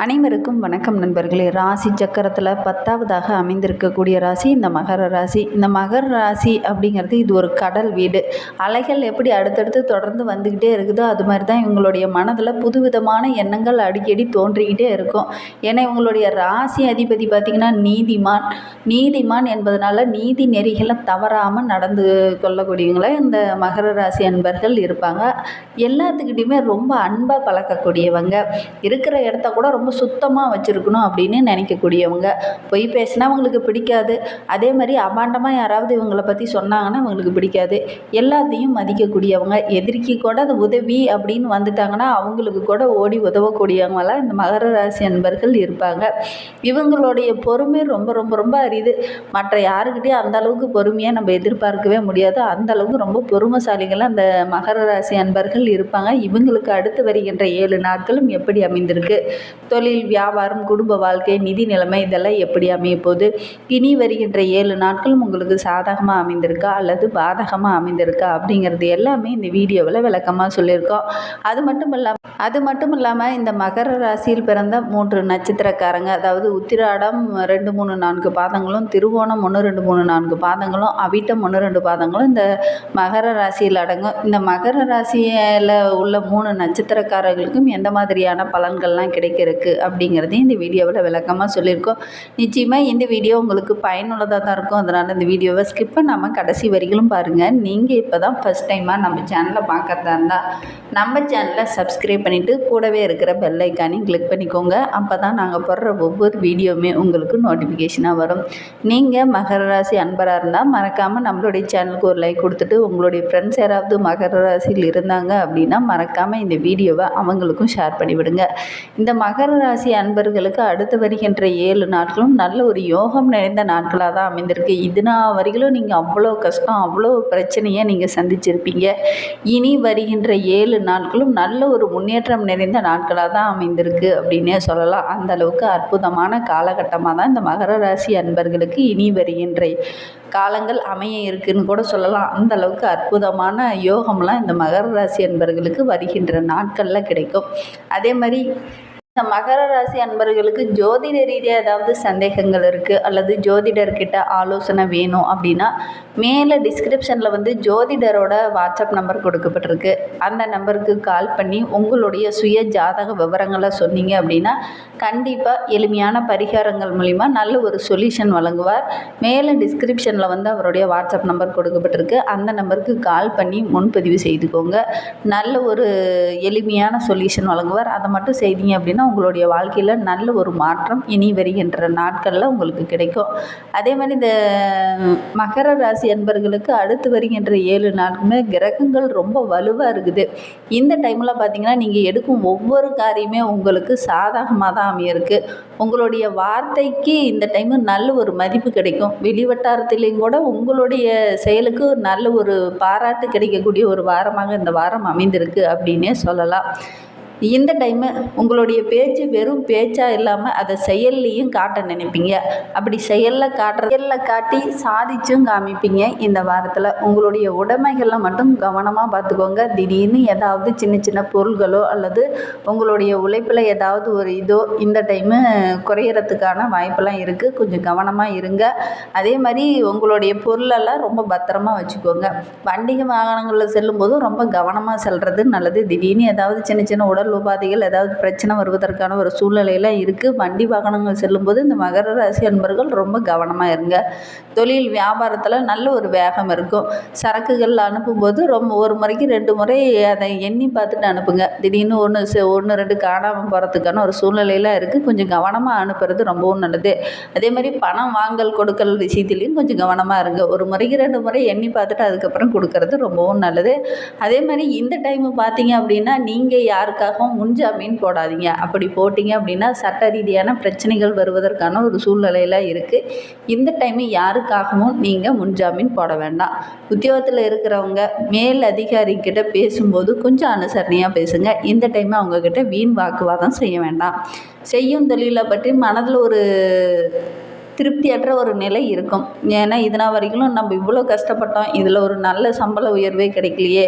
அனைவருக்கும் வணக்கம் நண்பர்களே. ராசி சக்கரத்தில் பத்தாவதாக அமைந்திருக்கக்கூடிய ராசி இந்த மகர ராசி. இந்த மகர ராசி அப்படிங்கிறது இது ஒரு கடல் வீடு. அலைகள் எப்படி அடுத்தடுத்து தொடர்ந்து வந்துக்கிட்டே இருக்குதோ அது மாதிரி தான் இவங்களுடைய மனதில் புதுவிதமான எண்ணங்கள் அடிக்கடி தோன்றிக்கிட்டே இருக்கும். ஏன்னா இவங்களுடைய ராசி அதிபதி பார்த்திங்கன்னா நீதிமான். நீதிமான் என்பதனால நீதி நெறிகளை தவறாமல் நடந்து கொள்ளக்கூடியவங்கள இந்த மகர ராசி அன்பர்கள் இருப்பாங்க. எல்லாத்துக்கிட்டையுமே ரொம்ப அன்பாக பழக்கக்கூடியவங்க. இருக்கிற இடத்த கூட ரொம்ப ரொம்ப சுத்தமாக வச்சுருக்கணும் அப்படின்னு நினைக்கக்கூடியவங்க. பொய் பேசினா அவங்களுக்கு பிடிக்காது. அதே மாதிரி அபாண்டமாக யாராவது இவங்களை பற்றி சொன்னாங்கன்னா அவங்களுக்கு பிடிக்காது. எல்லாத்தையும் மதிக்கக்கூடியவங்க. எதிரிக்கு கூட அது உதவி அப்படின்னு வந்துட்டாங்கன்னா அவங்களுக்கு கூட ஓடி உதவக்கூடியவங்களாம் இந்த மகர ராசி அன்பர்கள் இருப்பாங்க. இவங்களுடைய பொறுமை ரொம்ப ரொம்ப ரொம்ப அரிது. மற்ற யாருக்கிட்டேயும் அந்த அளவுக்கு பொறுமையாக நம்ம எதிர்பார்க்கவே முடியாது. அந்த அளவுக்கு ரொம்ப பொறுமைசாலிகளாக அந்த மகர ராசி அன்பர்கள் இருப்பாங்க. இவங்களுக்கு அடுத்து வருகின்ற ஏழு நாட்களும் எப்படி அமைந்திருக்கு? தொழில் வியாபாரம் குடும்ப வாழ்க்கை நிதி நிலைமை இதெல்லாம் எப்படி அமைய போகுது? இனி வருகின்ற ஏழு நாட்களும் உங்களுக்கு சாதகமாக அமைந்திருக்கா? அல்லது பாதகமாக அமைந்திருக்கா? அப்படிங்கிறது எல்லாமே இந்த வீடியோவில் விளக்கமாக சொல்லியிருக்கோம். அது மட்டும் இல்லாமல் அது மட்டும் இல்லாமல் இந்த மகர ராசியில் பிறந்த மூன்று நட்சத்திரக்காரங்க அதாவது உத்திராடம் ரெண்டு மூணு நான்கு பாதங்களும் திருவோணம் ஒன்று ரெண்டு மூணு நான்கு பாதங்களும் அவிட்டம் ஒன்று ரெண்டு பாதங்களும் இந்த மகர ராசியில் அடங்கும். இந்த மகர ராசியில் உள்ள மூணு நட்சத்திரக்காரர்களுக்கும் எந்த மாதிரியான பலன்கள்லாம் கிடைக்கிறதுக்கு அப்படிங்கிறதையும் இந்த வீடியோவில் விளக்கமாக சொல்லியிருக்கோம். நிச்சயமாக இந்த வீடியோ உங்களுக்கு பயனுள்ளதாக தான் இருக்கும். அதனால் இந்த வீடியோவை ஸ்கிப் பண்ணாமல் கடைசி வரிகளும் பாருங்கள் நீங்கள் இப்போ தான் ஃபஸ்ட் டைமாக நம்ம சேனலை பார்க்குறதா இருந்தால் நம்ம சேனலை சப்ஸ்கிரைப் பண்ணிவிட்டு கூடவே இருக்கிற பெல் ஐக்கானையும் கிளிக் பண்ணிக்கோங்க. அப்போ தான் நாங்கள் போடுற ஒவ்வொரு வீடியோவுமே உங்களுக்கு நோட்டிஃபிகேஷனாக வரும். நீங்கள் மகர ராசி அன்பராக இருந்தால் மறக்காமல் நம்மளுடைய சேனலுக்கு ஒரு லைக் கொடுத்துட்டு உங்களுடைய ஃப்ரெண்ட்ஸ் யாராவது மகர ராசியில் இருந்தாங்க அப்படின்னா மறக்காமல் இந்த வீடியோவை அவங்களுக்கும் ஷேர் பண்ணிவிடுங்க. இந்த மகர ராசி அன்பர்களுக்கு அடுத்து வருகின்ற ஏழு நாட்களும் நல்ல ஒரு யோகம் நிறைந்த நாட்களாக தான் அமைந்திருக்கு. இதுனா வரையிலும் நீங்கள் அவ்வளோ கஷ்டம் அவ்வளோ பிரச்சனையை நீங்கள் சந்திச்சிருப்பீங்க. இனி வருகின்ற ஏழு நாட்களும் நல்ல ஒரு முன்னேற்றம் நிறைந்த நாட்களாக தான் அமைந்திருக்கு அப்படின்னே சொல்லலாம். அந்த அளவுக்கு அற்புதமான காலகட்டமாக தான் இந்த மகர ராசி அன்பர்களுக்கு இனி வருகின்ற காலங்கள் அமைய இருக்குன்னு கூட சொல்லலாம். அந்த அளவுக்கு அற்புதமான யோகம்லாம் இந்த மகர ராசி அன்பர்களுக்கு வருகின்ற நாட்களில் கிடைக்கும். அதே மாதிரி இந்த மகர ராசி அன்பர்களுக்கு ஜோதிட ரீதியாக ஏதாவது சந்தேகங்கள் இருக்குது அல்லது ஜோதிடர்கிட்ட ஆலோசனை வேணும் அப்படின்னா மேலே டிஸ்கிரிப்ஷனில் வந்து ஜோதிடரோட வாட்ஸ்அப் நம்பர் கொடுக்கப்பட்டிருக்கு. அந்த நம்பருக்கு கால் பண்ணி உங்களுடைய சுய ஜாதக விவரங்களை சொன்னீங்க அப்படின்னா கண்டிப்பாக எளிமையான பரிகாரங்கள் மூலிமா நல்ல ஒரு சொல்யூஷன் வழங்குவார். மேலே டிஸ்கிரிப்ஷனில் வந்து அவருடைய வாட்ஸ்அப் நம்பர் கொடுக்கப்பட்டிருக்கு. அந்த நம்பருக்கு கால் பண்ணி முன்பதிவு செய்துக்கோங்க. நல்ல ஒரு எளிமையான சொல்யூஷன் வழங்குவார். அதை மட்டும் செய்தீங்க அப்படின்னா உங்களுடைய வாழ்க்கையில் நல்ல ஒரு மாற்றம் இனி வருகின்ற நாட்களில் உங்களுக்கு கிடைக்கும். அதே மாதிரி இந்த மகர ராசி அன்பர்களுக்கு அடுத்து வருகின்ற ஏழு நாட்களுமே கிரகங்கள் ரொம்ப வலுவாக இருக்குது. இந்த டைமில் பார்த்திங்கன்னா நீங்கள் எடுக்கும் ஒவ்வொரு காரியமே உங்களுக்கு சாதகமாக தான் அமையிருக்கு. உங்களுடைய வார்த்தைக்கு இந்த டைமு நல்ல ஒரு மதிப்பு கிடைக்கும். வெளிவட்டாரத்திலையும் கூட உங்களுடைய செயலுக்கு நல்ல ஒரு பாராட்டு கிடைக்கக்கூடிய ஒரு வாரமாக இந்த வாரம் அமைந்திருக்கு அப்படின்னே சொல்லலாம். இந்த டைமு உங்களுடைய பேச்சு வெறும் பேச்சாக இல்லாமல் அதை செயல்லையும் காட்ட நினைப்பீங்க. அப்படி செயலில் காட்டுற செயலில் காட்டி சாதிச்சும் காமிப்பீங்க. இந்த வாரத்தில் உங்களுடைய உடைமைகளில் மட்டும் கவனமாக பார்த்துக்கோங்க. திடீர்னு ஏதாவது சின்ன சின்ன பொருள்களோ அல்லது உங்களுடைய உழைப்பில் ஏதாவது ஒரு இதோ இந்த டைமு குறையிறதுக்கான வாய்ப்பெல்லாம் இருக்குது கொஞ்சம் கவனமாக இருங்க. அதே மாதிரி உங்களுடைய பொருளெல்லாம் ரொம்ப பத்திரமா வச்சுக்கோங்க. வண்டிக வாகனங்களில் செல்லும்போதும் ரொம்ப கவனமாக செல்கிறது நல்லது. திடீர்னு ஏதாவது சின்ன சின்ன உடல் உபாதைகள் ஏதாவது பிரச்சனை வருவதற்கான ஒரு சூழ்நிலையெல்லாம் இருக்குது வண்டி வாகனங்கள் செல்லும்போது இந்த மகர ராசி அன்பர்கள் ரொம்ப கவனமாக இருங்க. தொழில் வியாபாரத்தில் நல்ல ஒரு வேகம் இருக்கும். சரக்குகள் அனுப்பும்போது ரொம்ப ஒரு முறைக்கு ரெண்டு முறை அதை எண்ணி பார்த்துட்டு அனுப்புங்க. திடீர்னு ஒன்று ஒன்று ரெண்டு காணாமல் போகிறதுக்கான ஒரு சூழ்நிலையெல்லாம் இருக்குது கொஞ்சம் கவனமாக அனுப்புறது ரொம்பவும் நல்லது. அதே மாதிரி பணம் வாங்கல் கொடுக்கல் விஷயத்துலேயும் கொஞ்சம் கவனமாக இருங்க. ஒரு முறைக்கு ரெண்டு முறை எண்ணி பார்த்துட்டு அதுக்கப்புறம் கொடுக்கறது ரொம்பவும் நல்லது. அதே மாதிரி இந்த டைமு பார்த்தீங்க அப்படின்னா நீங்கள் யாருக்காக முன் ஜாமீன் போடாதீங்க. அப்படி போட்டிங்க அப்படின்னா சட்ட ரீதியான பிரச்சனைகள் வருவதற்கான ஒரு சூழ்நிலையில் இருக்குது இந்த டைமு யாருக்காகவும் நீங்கள் முன்ஜாமீன் போட வேண்டாம். உத்தியோகத்தில் இருக்கிறவங்க மேல் அதிகாரிக்கிட்ட பேசும்போது கொஞ்சம் அனுசரணையாக பேசுங்க. இந்த டைமு அவங்கக்கிட்ட வீண் வாக்குவாதம் செய்ய வேண்டாம். செய்யும் தொழிலை பற்றி மனதில் ஒரு திருப்தியற்ற ஒரு நிலை இருக்கும். ஏன்னா இதனால் வரைக்கும் நம்ம இவ்வளோ கஷ்டப்பட்டோம். இதில் ஒரு நல்ல சம்பள உயர்வே கிடைக்கலையே.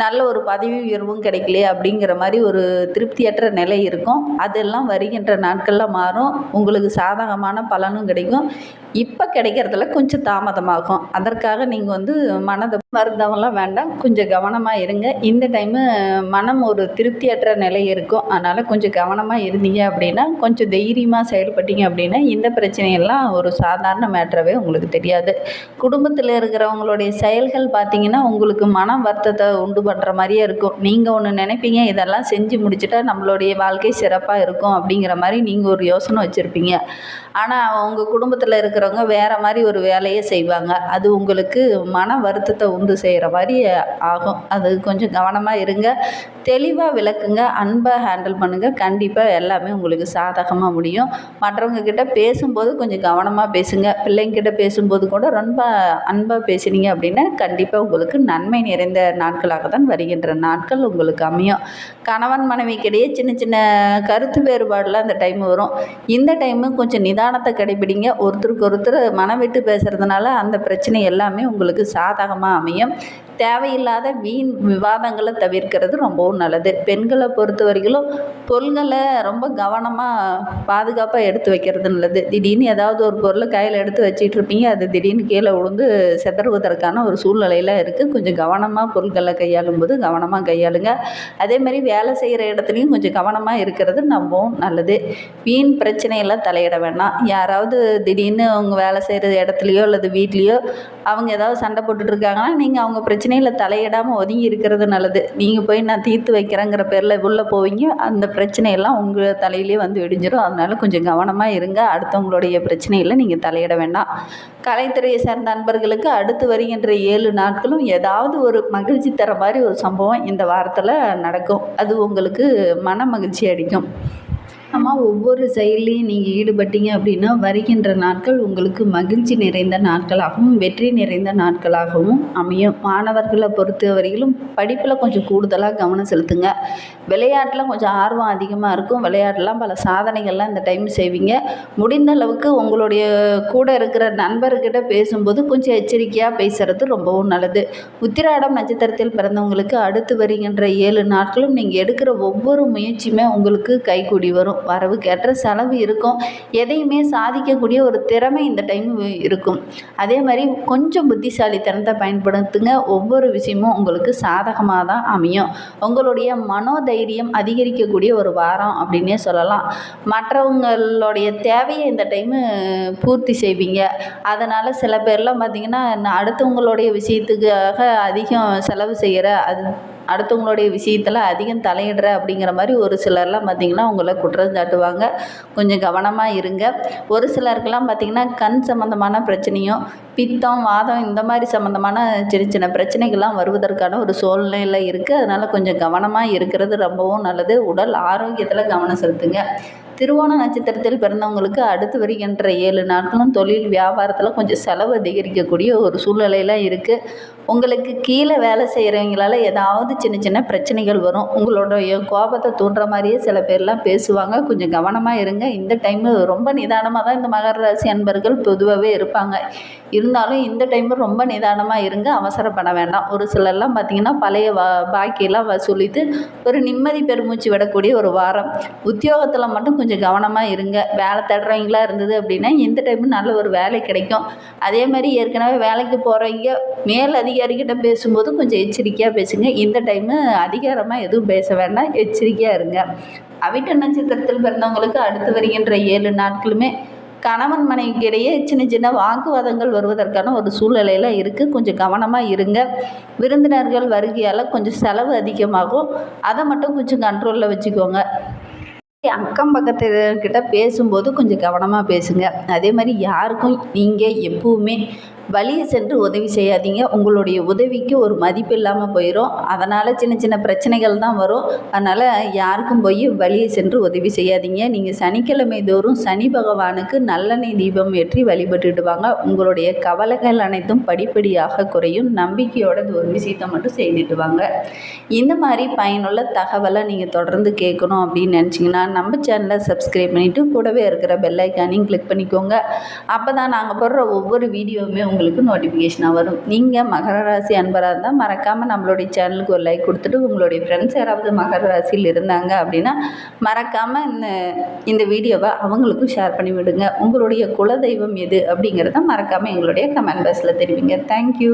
நல்ல ஒரு பதவி உயர்வும் கிடைக்கலையே அப்படிங்கிற மாதிரி ஒரு திருப்தியற்ற நிலை இருக்கும். அதெல்லாம் வருகின்ற நாட்களில் மாறும். உங்களுக்கு சாதகமான பலனும் கிடைக்கும். இப்போ கிடைக்கிறதுல கொஞ்சம் தாமதமாகும். அதற்காக நீங்கள் வந்து மனதை வருந்தவெல்லாம் வேண்டாம். கொஞ்சம் கவனமாக இருங்க. இந்த டைமு மனம் ஒரு திருப்தியற்ற நிலை இருக்கும். அதனால் கொஞ்சம் கவனமாக இருந்தீங்க அப்படின்னா கொஞ்சம் தைரியமாக செயல்பட்டீங்க அப்படின்னா இந்த பிரச்சனையெல்லாம் ஒரு சாதாரண மேட்டரவே உங்களுக்கு தெரியாது. குடும்பத்தில் இருக்கிறவங்களுடைய செயல்கள் பார்த்தீங்கன்னா உங்களுக்கு மன வருத்தத்தை உண்டு பண்ணுற மாதிரியே இருக்கும். நீங்கள் ஒன்று நினைப்பீங்க இதெல்லாம் செஞ்சு முடிச்சுட்டா நம்மளுடைய வாழ்க்கை சிறப்பாக இருக்கும் அப்படிங்கிற மாதிரி நீங்கள் ஒரு யோசனை வச்சுருப்பீங்க. ஆனால் உங்கள் குடும்பத்தில் இருக்கிறவங்க வேறு மாதிரி ஒரு வேலையை செய்வாங்க. அது உங்களுக்கு மன வருத்தத்தை உண்டு செய்கிற மாதிரி ஆகும். அது கொஞ்சம் கவனமாக இருங்க. தெளிவாக விளக்குங்க. அன்பாக ஹேண்டில் பண்ணுங்கள் கண்டிப்பாக எல்லாமே உங்களுக்கு சாதகமாக முடியும். மற்றவங்க கிட்ட பேசும்போது கொஞ்சம் கவனமாக பேசுங்க. பிள்ளைங்கிட்ட பேசும்போது கூட ரொம்ப அன்பாக பேசினீங்க அப்படின்னா கண்டிப்பாக உங்களுக்கு நன்மை நிறைந்த நாட்களாக தான் வருகின்ற நாட்கள் உங்களுக்கு அமையும். கணவன் மனைவிக்கிடையே சின்ன சின்ன கருத்து வேறுபாடுலாம் அந்த டைம் வரும். இந்த டைமு கொஞ்சம் நிதானத்தை கடைபிடிங்க. ஒருத்தருக்கு ஒருத்தர் மனம் விட்டு பேசுகிறதுனால அந்த பிரச்சனை எல்லாமே உங்களுக்கு சாதகமாக அமையும். தேவையில்லாத வீண் விவாதங்களை தவிர்க்கிறது ரொம்பவும் நல்லது. பெண்களை பொறுத்த வரைக்கும் பொருள்களை ரொம்ப கவனமாக பாதுகாப்பாக எடுத்து வைக்கிறது நல்லது. திடீர்னு ஏதாவது ஒரு பொருளை கையில் எடுத்து வச்சிட்டு இருப்பீங்க. அது திடீர்னு கீழே விழுந்து சிதறுவதற்கான ஒரு சூழ்நிலையில் இருக்குது கொஞ்சம் கவனமாக பொருட்களை கையாளும் போது கவனமாக கையாளுங்க. அதே மாதிரி வேலை செய்கிற இடத்துலையும் கொஞ்சம் கவனமாக இருக்கிறது ரொம்பவும் நல்லது. வீண் பிரச்சனையெல்லாம் தலையிட வேண்டாம் யாராவது திடீர்னு அவங்க வேலை செய்கிற இடத்துலையோ அல்லது வீட்லேயோ அவங்க ஏதாவது சண்டை போட்டுட்டு இருக்காங்கன்னா நீங்கள் அவங்க பிரச்சனை பிரச்சனையில் தலையிடாமல் ஒதுங்கி இருக்கிறது நல்லது. நீங்கள் போய் நான் தீர்த்து வைக்கிறேங்கிற பேரில் உள்ளே போவீங்க. அந்த பிரச்சனையெல்லாம் உங்கள் தலையிலே வந்து இடிஞ்சிடும் அதனால கொஞ்சம் கவனமாக இருங்க. அடுத்தவங்களுடைய பிரச்சனையில் நீங்கள் தலையிட வேண்டாம். கலைத்துறையை சேர்ந்த நண்பர்களுக்கு அடுத்து வருகின்ற ஏழு நாட்களும் ஏதாவது ஒரு மகிழ்ச்சி தர மாதிரி ஒரு சம்பவம் இந்த வாரத்தில் நடக்கும். அது உங்களுக்கு மன மகிழ்ச்சி அடிக்கும் அம்மா ஒவ்வொரு செயல்லையும் நீங்கள் ஈடுபட்டீங்க அப்படின்னா வருகின்ற நாட்கள் உங்களுக்கு மகிழ்ச்சி நிறைந்த நாட்களாகவும் வெற்றி நிறைந்த நாட்களாகவும் அமையும். மாணவர்களை பொறுத்த வரையிலும் படிப்பில் கொஞ்சம் கூடுதலாக கவனம் செலுத்துங்க. விளையாட்டில் கொஞ்சம் ஆர்வம் அதிகமாக இருக்கும். விளையாட்டுலாம் பல சாதனைகள்லாம் இந்த டைம் செய்வீங்க. முடிந்த அளவுக்கு உங்களுடைய கூட இருக்கிற நண்பர்கிட்ட பேசும்போது கொஞ்சம் எச்சரிக்கையாக பேசுகிறது ரொம்பவும் நல்லது. உத்திராடம் நட்சத்திரத்தில் பிறந்தவங்களுக்கு அடுத்து வருகின்ற ஏழு நாட்களும் நீங்கள் எடுக்கிற ஒவ்வொரு முயற்சியுமே உங்களுக்கு கைகூடி வரும். வரவுக்கேற்ற செலவு இருக்கும். எதையுமே சாதிக்கக்கூடிய ஒரு திறமை இந்த டைம் இருக்கும். அதே மாதிரி கொஞ்சம் புத்திசாலித்தனத்தை பயன்படுத்துங்க. ஒவ்வொரு விஷயமும் உங்களுக்கு சாதகமாக தான் அமையும். உங்களுடைய மனோதைரியம் அதிகரிக்கக்கூடிய ஒரு வாரம் அப்படின்னே சொல்லலாம். மற்றவங்களுடைய தேவையை இந்த டைமு பூர்த்தி செய்வீங்க. அதனால் சில பேர்லாம் பார்த்திங்கன்னா அடுத்தவங்களுடைய விஷயத்துக்காக அதிகம் செலவு செய்கிற அது அடுத்தவங்களுடைய விஷயத்தில் அதிகம் தலையிடுற அப்படிங்கிற மாதிரி ஒரு சிலர்லாம் பார்த்திங்கன்னா உங்களை குற்றம் சாட்டுவாங்க. கொஞ்சம் கவனமாக இருங்க. ஒரு சிலருக்கெல்லாம் பார்த்திங்கன்னா கண் சம்மந்தமான பிரச்சனையும் பித்தம் வாதம் இந்த மாதிரி சம்மந்தமான சின்ன சின்ன பிரச்சனைகள்லாம் வருவதற்கான ஒரு சூழ்நிலை இருக்குது அதனால் கொஞ்சம் கவனமாக இருக்கிறது ரொம்பவும் நல்லது. உடல் ஆரோக்கியத்தில் கவனம் செலுத்துங்க. திருவோண நட்சத்திரத்தில் பிறந்தவங்களுக்கு அடுத்து வருகின்ற ஏழு நாட்களும் தொழில் வியாபாரத்தில் கொஞ்சம் செலவு அதிகரிக்கக்கூடிய ஒரு சூழ்நிலையெல்லாம் இருக்குது உங்களுக்கு கீழே வேலை செய்கிறவங்களால ஏதாவது சின்ன சின்ன பிரச்சனைகள் வரும். உங்களுடைய கோபத்தை தூண்டுற மாதிரியே சில பேர்லாம் பேசுவாங்க. கொஞ்சம் கவனமாக இருங்க. இந்த டைமு ரொம்ப நிதானமாக தான் இந்த மகர ராசி அன்பர்கள் பொதுவாகவே இருப்பாங்க. இருந்தாலும் இந்த டைமு ரொம்ப நிதானமாக இருங்க. அவசரப்பட வேண்டாம். ஒரு சிலர்லாம் பார்த்திங்கன்னா பழைய வா பாக்கியெல்லாம் வசூலித்து ஒரு நிம்மதி பெருமூச்சு விடக்கூடிய ஒரு வாரம். உத்தியோகத்தில் மட்டும் கொஞ்சம் கவனமாக இருங்க. வேலை தேடுறவங்களா இருந்தது அப்படின்னா இந்த டைமு நல்ல ஒரு வேலை கிடைக்கும். அதே மாதிரி ஏற்கனவே வேலைக்கு போகிறவங்க மேல் அதிகாரிகிட்ட பேசும்போது கொஞ்சம் எச்சரிக்கையாக பேசுங்க. இந்த டைமு அதிகாரமாக எதுவும் பேச வேண்டாம். எச்சரிக்கையாக இருங்க. அவிட்ட நட்சத்திரத்தில் பிறந்தவங்களுக்கு அடுத்து வருகின்ற ஏழு நாட்களுமே கணவன் மனைவிக்கு இடையே சின்ன சின்ன வாக்குவாதங்கள் வருவதற்கான ஒரு சூழ்நிலையில் இருக்குது கொஞ்சம் கவனமாக இருங்க. விருந்தினர்கள் வருகையால் கொஞ்சம் செலவு அதிகமாகும். அதை மட்டும் கொஞ்சம் கண்ட்ரோலில் வச்சுக்கோங்க. அக்கம் பக்கத்துக்கிட்ட பேசும்போது கொஞ்சம் கவனமாக பேசுங்க. அதே மாதிரி யாருக்கும் நீங்கள் எப்பவுமே வழியை சென்று உதவி செய்யாதீங்க. உங்களுடைய உதவிக்கு ஒரு மதிப்பு இல்லாமல் போயிடும் அதனால் சின்ன சின்ன பிரச்சனைகள் தான் வரும். அதனால் யாருக்கும் போய் வழியை சென்று உதவி செய்யாதீங்க. நீங்கள் சனிக்கிழமை தோறும் சனி பகவானுக்கு நல்லெண்ணெய் தீபம் ஏற்றி வழிபட்டுட்டு வாங்க. உங்களுடைய கவலைகள் அனைத்தும் படிப்படியாக குறையும். நம்பிக்கையோட இந்த ஒரு விஷயத்தை மட்டும் செய்துட்டு வாங்க. இந்த மாதிரி பயனுள்ள தகவலை நீங்கள் தொடர்ந்து கேட்கணும் அப்படின்னு நினச்சிங்கன்னா நம்ம சேனலை சப்ஸ்கிரைப் பண்ணிவிட்டு கூடவே இருக்கிற பெல்லைக்கானையும் கிளிக் பண்ணிக்கோங்க. அப்போ தான் நாங்கள் போடுற ஒவ்வொரு வீடியோவுமே உங்களுக்கு நோட்டிஃபிகேஷனாக வரும். நீங்கள் மகர ராசி அன்பராக இருந்தால் மறக்காமல் நம்மளுடைய சேனலுக்கு ஒரு லைக் கொடுத்துட்டு உங்களுடைய ஃப்ரெண்ட்ஸ் யாராவது மகர ராசியில் இருந்தாங்க அப்படின்னா மறக்காமல் இந்த இந்த வீடியோவை அவங்களுக்கும் ஷேர் பண்ணி விடுங்க. உங்களுடைய குலதெய்வம் எது அப்படிங்கிறத மறக்காமல் எங்களுடைய கமெண்ட் பாக்ஸில் தெரிவிங்க. தேங்க்யூ